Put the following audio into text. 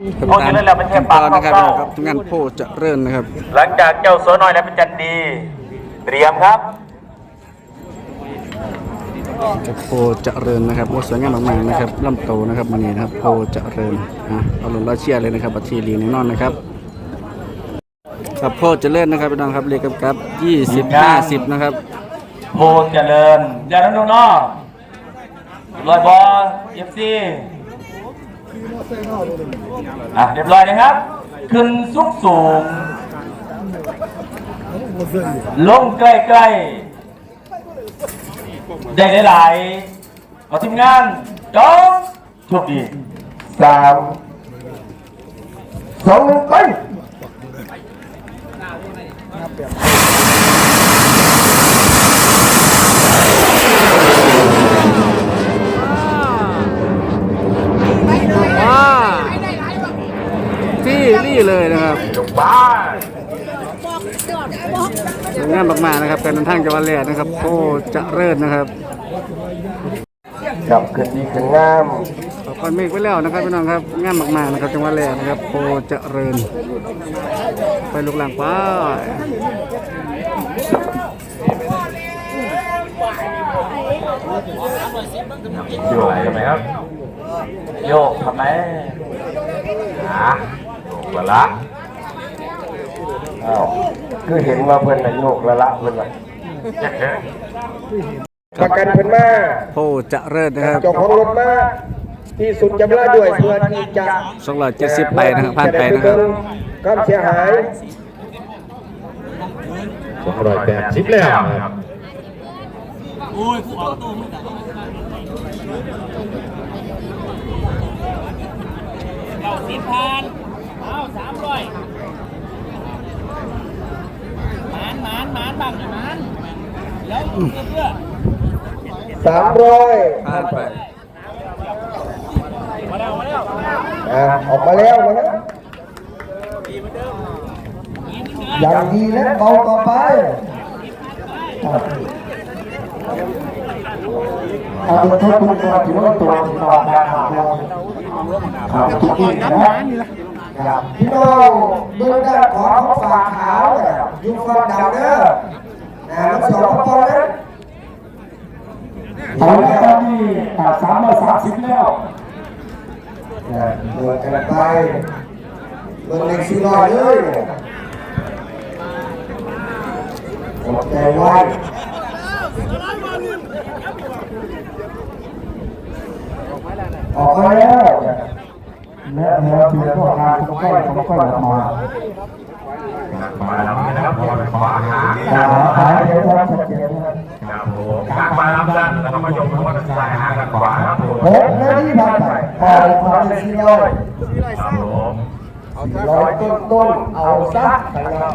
โอ้ยแล้วเราเป็นแค่ขั้นตปากอนนะครับเข้านะครับทุกงานโพจะเริ่มนะครับ หลังจากเจ้าสัวน้อยและเป็นจันดี เตรียมครับจะโพจะเริญนะครับโอ้สวยงามมากๆนะครับลำโตนะครับมันนี้นะครับโพจะเริญอะเอาลงล้อเชียร์เลยนะครับบัตรทีลีแน่นอนนะครับกับโพจะเริ่นะครับพี่น้องครับเลขกำกับ20 50นะครับโพเจริญยานันนุ่นอลอยบอลเอฟซี อะเรียบร้อยนะครับ ขึ้นสูงสูง ลงใกล้ๆ ได้หลายๆเอาทีมงานจองโชคดีสามสองหนึ่งไป ว้าที่นี่ เลยนะครับบ้านสวยงามมากๆนะครับการเดินทางจังหวัดแรกนะครับโพจะเริญนะครับกับขึ้นดีขึ้นงามขอบคุณเมฆไว้แล้วนะครับพี่น้องครับงามมากๆนะครับจังหวัดแรกนะครับโพจะเริญไปลูกหลังไป้าโยกทำไหมครับโยกทำไมอะ ละละอ้าวคือเห็นว่าเพิ่นน่ะโยกละละเพิ่นว่าประกันเพิ่นมาโพจะเริญนะครับเจ้าของรถมาที่สุดจำละด้วยเพื่อที่จะ270ไปนะครับผ่านไปนะครับความเสียหายสองร้อยแปดสิบแล้วครับเอาสิบพันเอาสามร้อยหมานหมานหมานบังหมานแล้วเพื่อสามร้อยผ่านไปอ่าออกมาแล้วมาแล้วอย่างดีนะเบาต่อไปเอาดูทุกคนตัวถือว่าตัวที่นอนได้ครับทุกคนนะ ครับพี่น้องเบื้องด้านของของฝาขาวเนี่ยอยู่ฝั่งดาวเด้อนะมันสองปอนด์นะเอาแล้วตอนนี้สามร้อยสามสิบแล้วเดินกันไปเดินเล็กสี่ร้อยเลยกดใจไว้ออกมาแล้ว และแล้วเพียงพวกทางก็ค่อยก็ค่อยออกมามาแล้วนะครับขอขออาหารแต่หาเดียวเราชัดเจนนะครับครับผมกลามาลำดันแล้วก็มายกมือว่าสายหางกันขวาครับผมหกนาทีผ่านไปขอความเป็นสี่ร้อครับผมร้อยต้นต้นเอาซักนะครับ